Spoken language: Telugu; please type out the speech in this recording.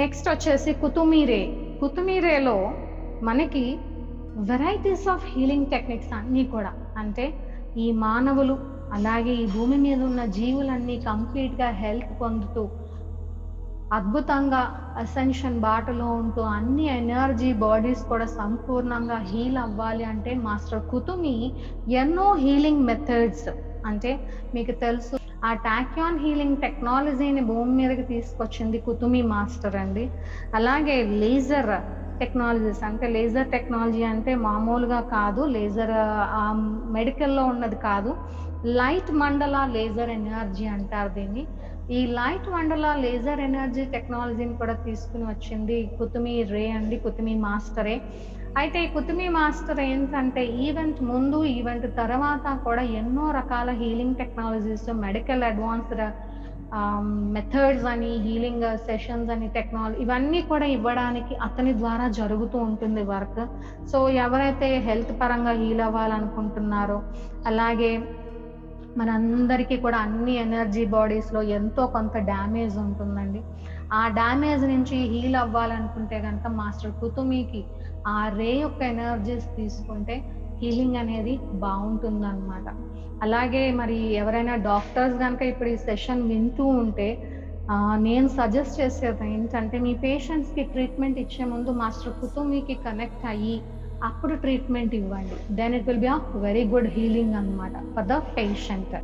నెక్స్ట్ వచ్చేసి కుతుమీరే. కుతుమీరేలో మనకి వెరైటీస్ ఆఫ్ హీలింగ్ టెక్నిక్స్ అన్నీ కూడా. అంటే ఈ మానవులు అలాగే ఈ భూమి మీద ఉన్న జీవులన్నీ కంప్లీట్గా హెల్త్ పొందుతూ అద్భుతంగా అసెన్షన్ బాటలో ఉంటూ అన్ని ఎనర్జీ బాడీస్ కూడా సంపూర్ణంగా హీల్ అవ్వాలి అంటే మాస్టర్ కుతుమి ఎన్నో హీలింగ్ మెథడ్స్ అంటే మీకు తెలుసు ఆ టాక్యాన్ హీలింగ్ టెక్నాలజీని భూమి మీదకి తీసుకొచ్చింది కుతుమి మాస్టర్ అండి. అలాగే లేజర్ టెక్నాలజీస్ అంటే లేజర్ టెక్నాలజీ అంటే మామూలుగా కాదు లేజర్ మెడికల్లో ఉన్నది కాదు. లైట్ మండల లేజర్ ఎనర్జీ అంటారు దీన్ని. ఈ లైట్ మండల లేజర్ ఎనర్జీ టెక్నాలజీని కూడా తీసుకుని వచ్చింది కుతుమి రే అండి కుతుమి మాస్టరే. అయితే ఈ కుతుమి మాస్టర్ ఏంటంటే ఈవెంట్ ముందు ఈవెంట్ తర్వాత కూడా ఎన్నో రకాల healing technologies medical advanced methods అని హీలింగ్ సెషన్స్ అని టెక్నాలజీ ఇవన్నీ కూడా ఇవ్వడానికి అతని ద్వారా జరుగుతూ ఉంటుంది వర్క్. సో ఎవరైతే హెల్త్ పరంగా హీల్ అవ్వాలనుకుంటున్నారో అలాగే మనందరికీ కూడా అన్ని ఎనర్జీ బాడీస్లో ఎంతో కొంత డ్యామేజ్ ఉంటుందండి. ఆ డ్యామేజ్ నుంచి హీల్ అవ్వాలనుకుంటే కనుక మాస్టర్ కుతుమికి ఆ రే యొక్క ఎనర్జీస్ తీసుకుంటే హీలింగ్ అనేది బాగుంటుందన్నమాట. అలాగే మరి ఎవరైనా డాక్టర్స్ కనుక ఇప్పుడు ఈ సెషన్ వింటూ ఉంటే నేను సజెస్ట్ చేసేది ఏంటంటే మీ పేషెంట్స్కి ట్రీట్మెంట్ ఇచ్చే ముందు మాస్టర్ కుతుమికి కనెక్ట్ అయ్యి అప్పుడు ట్రీట్మెంట్ ఇవ్వండి. Then it will be a very good healing అనమాట ఫర్ ద పేషెంట్